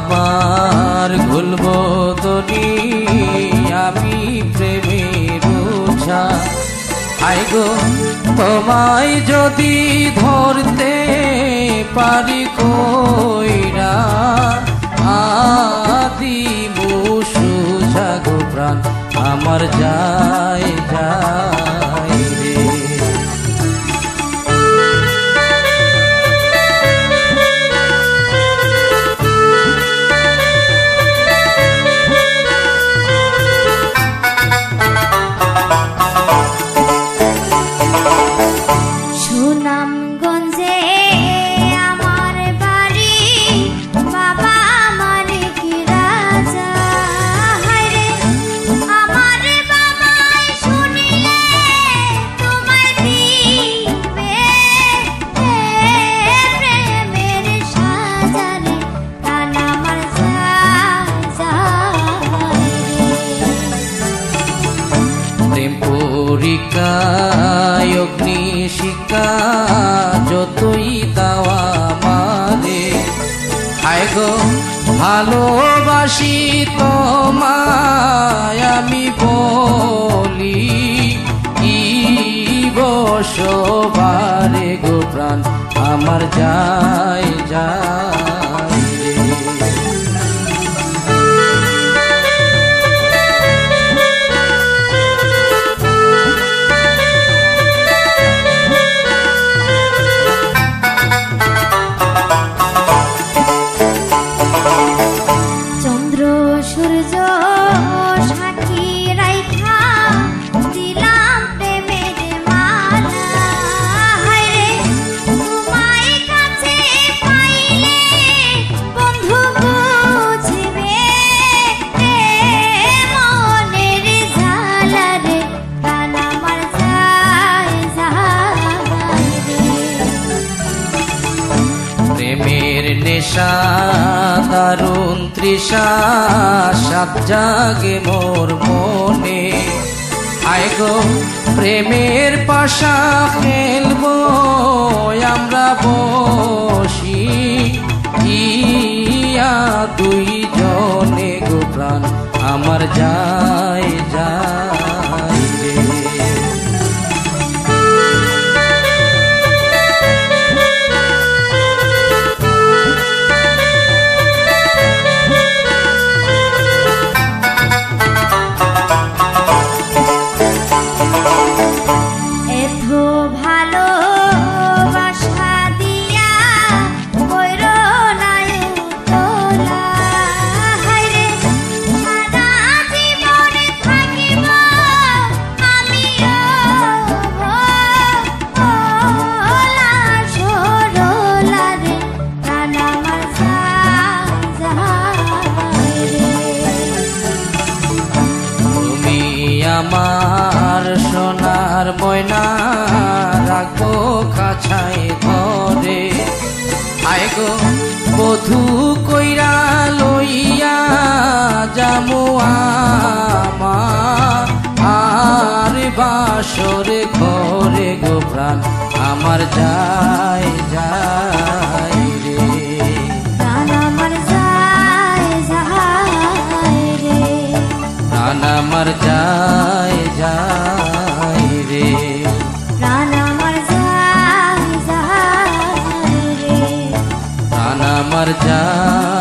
আমার ভুলব তরি আমি প্রেমের বুঝা আই গো, তোমায় যদি ধরতে পারি কইরা, আদি বসু জাগো প্রাণ, আমার যা পরীক্ষায় অগ্নি শিক্ষা যতই দাওয়া মারে হায় গো, ভালোবাসি তোমায়, আমি বলি, কি বসবারে গো প্রাণ? আমার যায় যায়। নেশা দারুণ তৃষা সাত জাগে মোর মনে। আয় গো, প্রেমের পাশা খেলব আমরা বসি ইয়া দুই জনে গো প্রাণ। আমার যায় বাসরে ঘরে গো প্রাণ আমার যায় রে। প্রাণ আমার যায় যায় রে। প্রাণ আমার যায় যায় রে। প্রাণ আমার যায়